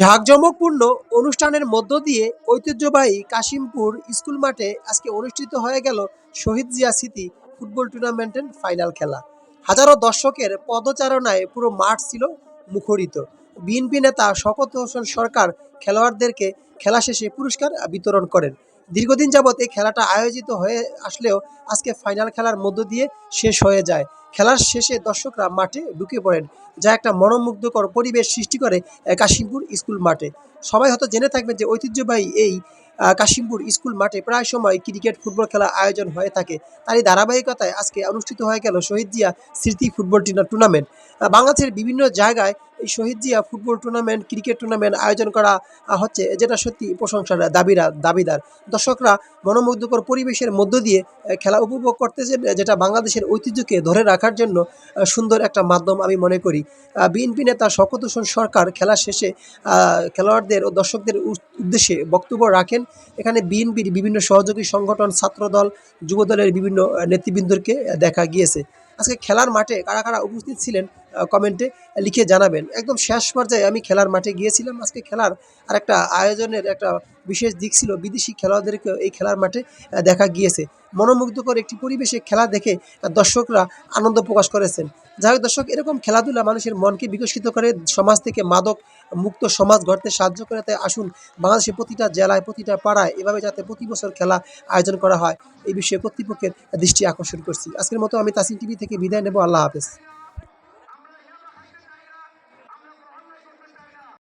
ঢাকজমকপূর্ণ অনুষ্ঠানের মধ্য দিয়ে ঐতিহ্যবাহী কাশিমপুর স্কুল মাঠে আজকে অনুষ্ঠিত হয়ে গেল শহীদ জিয়া স্মৃতি ফুটবল টুর্নামেন্টের ফাইনাল খেলা। হাজারো দর্শকের পদচারণায় পুরো মাঠ ছিল মুখরিত। বিএনপি নেতা শকত হোসেন সরকার খেলোয়াড়দেরকে খেলা শেষে পুরস্কার বিতরণ করেন। দীর্ঘদিন যাবৎ এই খেলাটা আয়োজিত হয়ে আসলেও আজকে ফাইনাল খেলার মধ্য দিয়ে শেষ হয়ে যায়। খেলার শেষে দর্শকরা মাঠে ঢুকে পড়েন, যা একটা মনোমুগ্ধকর পরিবেশ সৃষ্টি করে কাশিমপুর স্কুল মাঠে। সবাই হয়তো জেনে থাকবেন যে ঐতিহ্যবাহী এই কাশিমপুর স্কুল মাঠে প্রায় সময় ক্রিকেট, ফুটবল খেলা আয়োজন হয়ে থাকে। তারই ধারাবাহিকতায় আজকে অনুষ্ঠিত হয়ে গেল শহীদ জিয়া স্মৃতি ফুটবল টুর্নামেন্ট। বাংলাদেশের বিভিন্ন জায়গায় এই Shaheed Zia football tournament, cricket tournament আয়োজন করা হচ্ছে, যেটা সত্যি প্রশংসার দাবিরা, দাবিদার। দর্শকরা মনোমুগ্ধকর পরিবেশের মধ্য দিয়ে খেলা উপভোগ করতেছেন যেটা বাংলাদেশের ঐতিহ্যকে ধরে রাখার জন্য সুন্দর একটা মাধ্যম আমি মনে করি। বিএনপি নেতা শওকত হোসেন সরকার খেলা শেষে খেলোয়াড়দের ও দর্শকদের উদ্দেশ্যে বক্তব্য রাখেন। এখানে বিএনপির বিভিন্ন সহযোগী সংগঠন, ছাত্রদল, যুবদলের বিভিন্ন নেতৃবৃন্দকে দেখা গিয়েছে। আজকে খেলার মাঠে কারা কারা উপস্থিত ছিলেন কমেন্টে লিখে জানাবেন। একদম শেষ পর্যায়ে আমি খেলার মাঠে গিয়েছিলাম। আজকে খেলার আর একটা আয়োজনের একটা বিশেষ দিক ছিল। বিদেশি খেলোয়াড়দেরকে এই খেলার মাঠে দেখা গিয়েছে। মনোমুগ্ধকর একটি পরিবেশে খেলা দেখে দর্শকরা আনন্দ প্রকাশ করেছেন। যাই হোক দর্শক, এরকম খেলাধুলা মানুষের মনকে বিকশিত করে, সমাজ থেকে মাদক মুক্ত সমাজ গড়তে সাহায্য করে তাই আসুন। বাংলাদেশের প্রতিটা জেলায়, প্রতিটা পাড়ায় এভাবে যাতে প্রতি বছর খেলা আয়োজন করা হয়, এই বিষয়ে কর্তৃপক্ষের দৃষ্টি আকর্ষণ করছি। আজকের মতো আমি তাসিম টিভি থেকে বিদায় নেব। আল্লাহ হাফেজ।